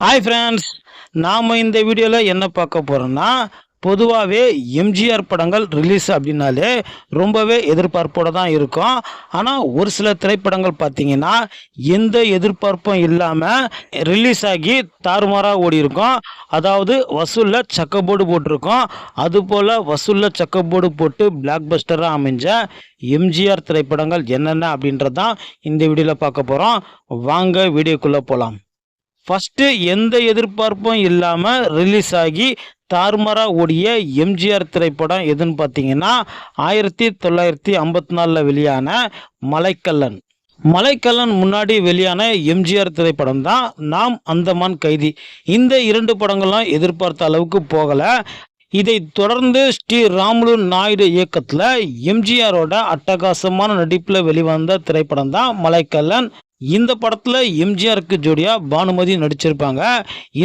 Hi friends நாம் இந்த வீடியோவில் என்ன பார்க்க போகிறோம்னா பொதுவாகவே எம்ஜிஆர் படங்கள் ரிலீஸ் அப்படின்னாலே ரொம்பவே எதிர்பார்ப்போடு தான் இருக்கும். ஆனால் ஒரு சில திரைப்படங்கள் பார்த்தீங்கன்னா எந்த எதிர்பார்ப்பும் இல்லாமல் ரிலீஸ் ஆகி தாறுமாறாக ஓடி இருக்கும் அதாவது வசூலில் சக்கப்போர்டு போட்டிருக்கோம். அதுபோல் வசூலில் சக்கப்போர்டு போட்டு பிளாக் பஸ்டராக அமைஞ்ச எம்ஜிஆர் திரைப்படங்கள் என்னென்ன அப்படின்றது தான் இந்த வீடியோவில் பார்க்க போகிறோம் வாங்க வீடியோக்குள்ளே போகலாம் ஃபஸ்ட்டு எந்த எதிர்பார்ப்பும் இல்லாமல் ரிலீஸ் ஆகி தாறுமாறா ஓடிய எம்ஜிஆர் திரைப்படம் எதுன்னு பார்த்தீங்கன்னா ஆயிரத்தி தொள்ளாயிரத்தி ஐம்பத்தி நாலில் வெளியான மலைக்கல்லன். மலைக்கல்லன் முன்னாடி வெளியான எம்ஜிஆர் திரைப்படம் தான் நாம் அந்தமான் கைதி. இந்த இரண்டு படங்களும் எதிர்பார்த்த அளவுக்கு போகலை. இதை தொடர்ந்து ஸ்ரீ ராமுலு நாயுடு இயக்கத்தில் எம்ஜிஆரோட அட்டகாசமான நடிப்பில் வெளிவந்த திரைப்படம் தான் மலைக்கல்லன். இந்த படத்தில் எம்ஜிஆருக்கு ஜோடியாக பானுமதி நடிச்சிருப்பாங்க.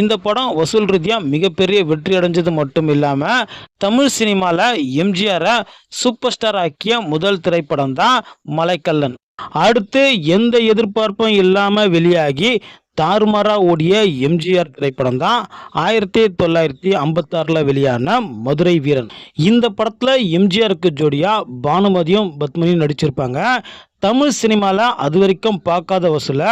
இந்த படம் வசூல் ரீதியாக மிகப்பெரிய வெற்றி அடைஞ்சது மட்டும் இல்லாமல் தமிழ் சினிமாவில் எம்ஜிஆரை சூப்பர் ஸ்டார் ஆக்கிய முதல் திரைப்படம் தான் மலைக்கல்லன். அடுத்து எந்த எதிர்பார்ப்பும் இல்லாமல் வெளியாகி தாறுமாறா ஓடிய எம்ஜிஆர் திரைப்படம் தான் ஆயிரத்தி தொள்ளாயிரத்தி ஐம்பத்தாறில் வெளியான மதுரை வீரன். இந்த படத்தில் எம்ஜிஆருக்கு ஜோடியாக பானுமதியும் பத்மனியும் நடிச்சிருப்பாங்க. தமிழ் சினிமாவில் அது வரைக்கும் பார்க்காத வசூலை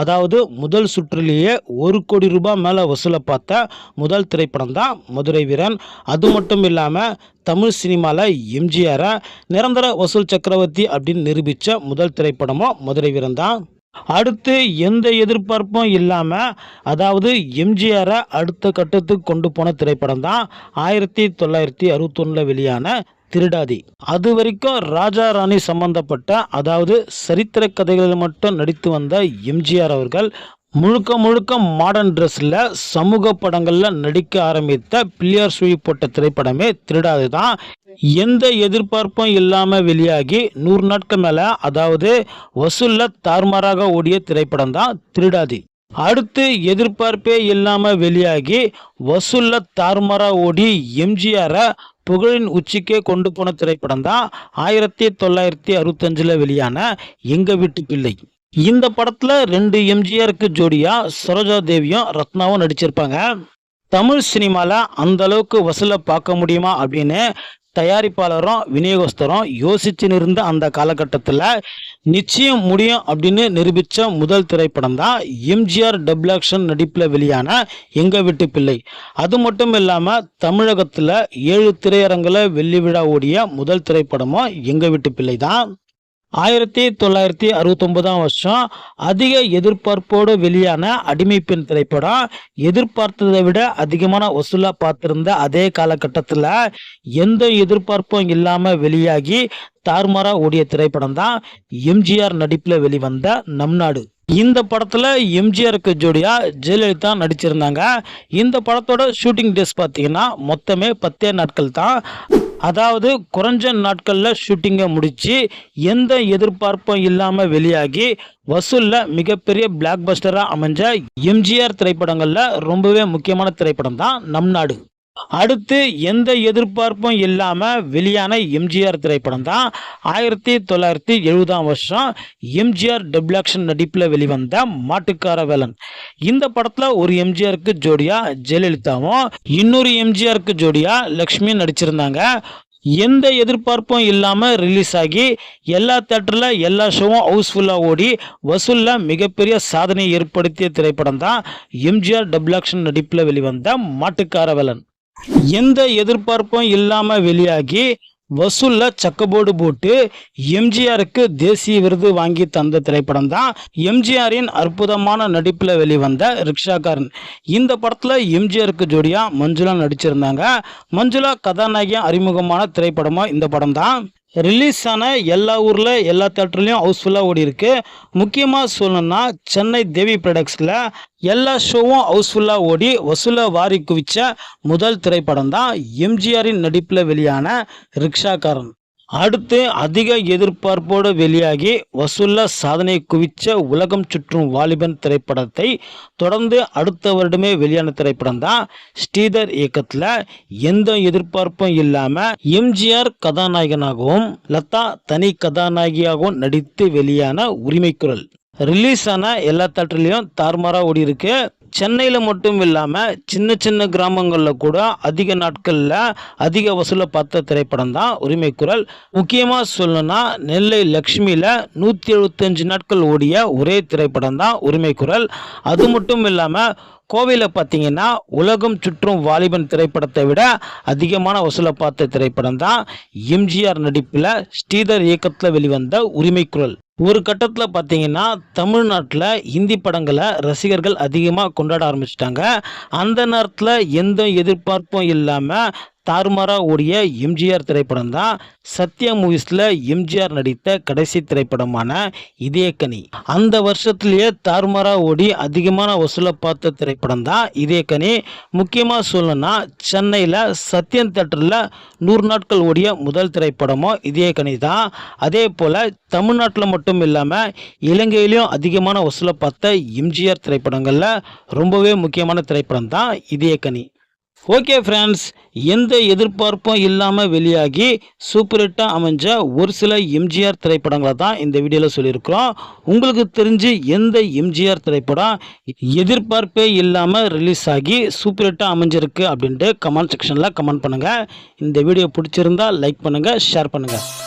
அதாவது முதல் சுற்றிலேயே ஒரு கோடி ரூபாய் மேலே வசூலை பார்த்த முதல் திரைப்படம் தான் மதுரை வீரன். அது மட்டும் இல்லாமல் தமிழ் சினிமாவில் எம்ஜிஆரை நிரந்தர வசூல் சக்கரவர்த்தி அப்படின்னு நிரூபித்த முதல் திரைப்படமும் மதுரை வீரன் தான். அடுத்து எந்த எதிர்பார்ப்பும் இல்லாமல் அதாவது எம்ஜிஆரை அடுத்த கட்டத்துக்கு கொண்டு போன திரைப்படம் தான் ஆயிரத்தி தொள்ளாயிரத்தி அறுபத்தொன்னில் வெளியான திருடாதி. அது வரைக்கும் ராஜா ராணி சம்பந்தப்பட்ட அதாவது சரித்திர கதைகளில் மட்டும் நடித்து வந்த எம்ஜிஆர் அவர்கள் முழுக்க முழுக்க மாடர்ன் ட்ரெஸ்ஸில் சமூக படங்களில் நடிக்க ஆரம்பித்த பிள்ளையார் சுழி போட்ட திரைப்படமே திருடாது தான். எந்த எதிர்பார்ப்பும் இல்லாமல் வெளியாகி நூறு நாட்கள் மேலே அதாவது வசூலில் தார்மாராக ஓடிய திரைப்படம் தான் திருடாதி. அடுத்து எதிர்பார்ப்பே இல்லாமல் வெளியாகி வசூலில் தார்மாராக ஓடி எம்ஜிஆரை புகழின் உச்சிக்கே கொண்டு போன திரைப்படம் தான் ஆயிரத்தி தொள்ளாயிரத்தி அறுபத்தஞ்சில் வெளியான எங்க வீட்டு பிள்ளை. இந்த படத்தில் ரெண்டு எம்ஜிஆருக்கு ஜோடியாக சரோஜா தேவியும் ரத்னாவும் நடிச்சிருப்பாங்க. தமிழ் சினிமாவில் அந்த அளவுக்கு வசூலை பார்க்க முடியுமா அப்படின்னு தயாரிப்பாளரும் விநியோகஸ்தரும் யோசிச்சுன்னு இருந்த அந்த காலகட்டத்தில் நிச்சயம் முடியும் அப்படின்னு நிரூபித்த முதல் திரைப்படம் தான் எம்ஜிஆர் டபுள் ஆக்ஷன் நடிப்பில் வெளியான எங்கள் வீட்டு பிள்ளை. அது மட்டும் இல்லாமல் தமிழகத்தில் ஏழு திரையரங்கில் வெள்ளி விழா ஓடிய முதல் திரைப்படமும் எங்கள் வீட்டு பிள்ளை தான். ஆயிரத்தி தொள்ளாயிரத்தி அறுபத்தொன்பதாம் வருஷம் அதிக எதிர்பார்ப்போடு வெளியான அடிமை பெண் திரைப்படம். எதிர்பார்த்ததை விட அதிகமான வசூலாக பார்த்திருந்த அதே காலகட்டத்தில் எந்த எதிர்பார்ப்பும் இல்லாமல் வெளியாகி தார்மாரா ஓடிய திரைப்படம் தான் எம்ஜிஆர் நடிப்பில் வெளிவந்த நம் நாடு இந்த படத்தில் எம்ஜிஆருக்கு ஜோடியாக ஜெயலலிதா நடிச்சிருந்தாங்க. இந்த படத்தோட ஷூட்டிங் டேஸ் பார்த்தீங்கன்னா மொத்தமே பத்தே நாட்கள் தான். அதாவது குறைஞ்ச நாட்களில் ஷூட்டிங்கை முடித்து எந்த எதிர்பார்ப்பும் இல்லாமல் வெளியாகி வசூலில் மிகப்பெரிய பிளாக் பஸ்டராக அமைஞ்ச எம்ஜிஆர் திரைப்படங்களில் ரொம்பவே முக்கியமான திரைப்படம் தான் நம் நாடு அடுத்து எந்த எதிர்பார்ப்பும் இல்லாமல் வெளியான எம்ஜிஆர் திரைப்படம் தான் ஆயிரத்தி தொள்ளாயிரத்தி எழுபதாம் வருஷம் எம்ஜிஆர் டபுள் ஆக்ஷன் நடிப்பில் வெளிவந்த மாட்டுக்கார வேலன் இந்த படத்தில் ஒரு எம்ஜிஆருக்கு ஜோடியாக ஜெயலலிதாவும் இன்னொரு எம்ஜிஆருக்கு ஜோடியாக லக்ஷ்மி நடிச்சிருந்தாங்க. எந்த எதிர்பார்ப்பும் இல்லாமல் ரிலீஸ் ஆகி எல்லா தேட்டரில் எல்லா ஷோவும் ஹவுஸ்ஃபுல்லாக ஓடி வசூலில் மிகப்பெரிய சாதனை ஏற்படுத்திய திரைப்படம் தான் எம்ஜிஆர் டபுள் ஆக்ஷன் நடிப்பில் வெளிவந்த மாட்டுக்கார வேலன் எந்த எதிர்பார்ப்பும் இல்லாமல் வெளியாகி வசூலில் சக்கபோர்டு போட்டு எம்ஜிஆருக்கு தேசிய விருது வாங்கி தந்த திரைப்படம் தான் எம்ஜிஆரின் அற்புதமான நடிப்பில் வெளிவந்த ரிக்ஷாக்காரன். இந்த படத்தில் எம்ஜிஆருக்கு ஜோடியாக மஞ்சுளா நடிச்சிருந்தாங்க. மஞ்சுளா கதாநாயகியாக அறிமுகமான திரைப்படமாக இந்த படம் தான். ரிலீஸ் ஆன எல்லா ஊரில் எல்லா தேட்டர்லேயும் ஹவுஸ்ஃபுல்லாக ஓடி இருக்கு முக்கியமாக சொல்லணும்னா சென்னை தேவி ப்ரொடக்ட்ஸில் எல்லா ஷோவும் ஹவுஸ்ஃபுல்லாக ஓடி வசூலை வாரி குவிச்ச முதல் திரைப்படம் தான் எம்ஜிஆரின் நடிப்பில் வெளியான ரிக்ஷாக்காரன். அடுத்து அதிக எதிர்பார்ப்போடு வெளியாகி வசூல்ல சாதனை குவிச்ச உலகம் சுற்றும் வாலிபன் திரைப்படத்தை தொடர்ந்து அடுத்த வருடமே வெளியான திரைப்படம் தான் ஸ்ரீதர் இயக்கத்தில் எந்த எதிர்பார்ப்பும் இல்லாமல் எம்ஜிஆர் கதாநாயகனாகவும் லதா தனி கதாநாயகியாகவும் நடித்து வெளியான உரிமைக்குரல். ரிலீஸ் ஆன எல்லா தேட்டர்லையும் தார்மாராக ஓடி இருக்கு சென்னையில் மட்டும் இல்லாமல் சின்ன சின்ன கிராமங்களில் கூட அதிக நாட்களில் அதிக வசூலை பார்த்த திரைப்படம் தான் உரிமை குரல். முக்கியமாக சொல்லணும்னா நெல்லை லக்ஷ்மியில் நூற்றி எழுபத்தஞ்சு நாட்கள் ஓடிய ஒரே திரைப்படம் தான் உரிமை குரல். அது மட்டும் இல்லாமல் கோவையில் பார்த்தீங்கன்னா உலகம் சுற்றும் வாலிபன் திரைப்படத்தை விட அதிகமான வசூலை பார்த்த திரைப்படம் தான் எம்ஜிஆர் நடிப்பில் ஸ்ரீதர் இயக்கத்தில் வெளிவந்த உரிமை குரல். ஒரு கட்டத்தில் பார்த்தீங்கன்னா தமிழ்நாட்டில் ஹிந்தி படங்களை ரசிகர்கள் அதிகமாக கொண்டாட ஆரம்பிச்சிட்டாங்க. அந்த நேரத்தில் எந்த எதிர்பார்ப்பும் இல்லாமல் தாறுமாறாக ஓடிய எம்ஜிஆர் திரைப்படம் தான் சத்யா மூவிஸில் எம்ஜிஆர் நடித்த கடைசி திரைப்படமான இதயக்கனி. அந்த வருஷத்துலேயே தாறுமாறாக ஓடி அதிகமான வசூலை பார்த்த திரைப்படம் தான் இதயக்கனி. முக்கியமாக சொல்லணும்னா சென்னையில் சத்யன் தேட்டரில் நூறு நாட்கள் ஓடிய முதல் திரைப்படமும் இதயக்கனி தான். அதே போல் தமிழ்நாட்டில் மட்டும் இல்லாமல் இலங்கையிலையும் அதிகமான வசூலை பார்த்த எம்ஜிஆர் திரைப்படங்களில் ரொம்பவே முக்கியமான திரைப்படம் தான் இதயக்கனி. ஓகே ஃப்ரெண்ட்ஸ் எந்த எதிர்பார்ப்பும் இல்லாமல் வெளியாகி சூப்பர் ஹிட்டாக அமைஞ்ச ஒரு சில எம்ஜிஆர் திரைப்படங்களை தான் இந்த வீடியோவில் சொல்லியிருக்கிறோம். உங்களுக்கு தெரிஞ்சு எந்த எம்ஜிஆர் திரைப்படம் எதிர்பார்ப்பே இல்லாமல் ரிலீஸ் ஆகி சூப்பர் ஹிட்டாக அமைஞ்சிருக்கு அப்படின்ட்டு கமெண்ட் செக்ஷனில் கமெண்ட் பண்ணுங்கள் இந்த வீடியோ பிடிச்சிருந்தா லைக் பண்ணுங்கள் ஷேர் பண்ணுங்கள்